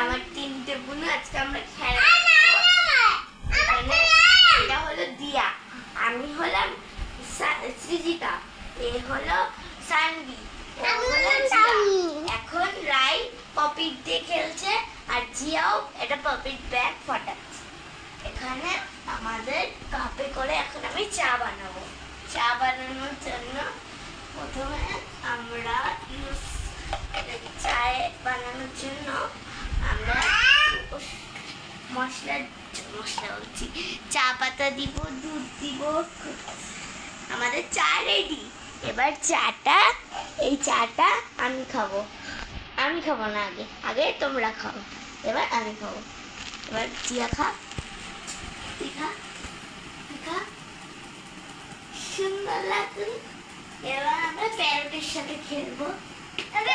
আমার তিনটে বোন আজকে আমরা খেলা এটা হলো দিয়া আমি হলাম সৃজিতা এ হলো। এখন রাই পপিট দিয়ে খেলছে আর জিয়াও এটা পপিট ব্যাগ ফটাচ্ছে। এখানে আমাদের কাপে করে এখন আমি চা বানাবো। চা বানানোর জন্য বানানোর জন্য আমরা মশলা মশলা বলছি, চা পাতা দিব, দুধ দিব। আমাদের চা রেডি এবার চাটা, এই চাটা আমি খাব। আমি খাব না আগে। আগে তোমরা খাও। এবার আমি খাব। এবার জিয়া খা। সুন্দর লাগবে এবার আমরা প্যারোটের সাথে খেলব।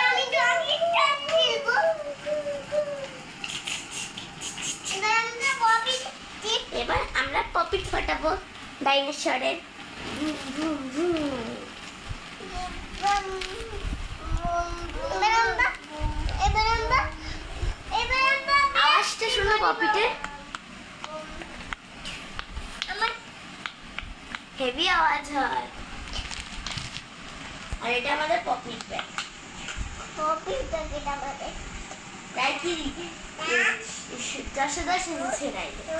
আমি ডগির সাথে খেলব এবার আমরা ববি টিপ এবার আমরা পপিট ফাটাবো ডাইনোসরের ভুম, ভুম, ভুম। এবার আমরা এবার আমরা আওয়াজটা শোনো পপিটের হেভি আওয়াজ হয় আর এটা আমাদের পপিট ব্যাগ ডগিটা আমাদের কি দশে দশে তো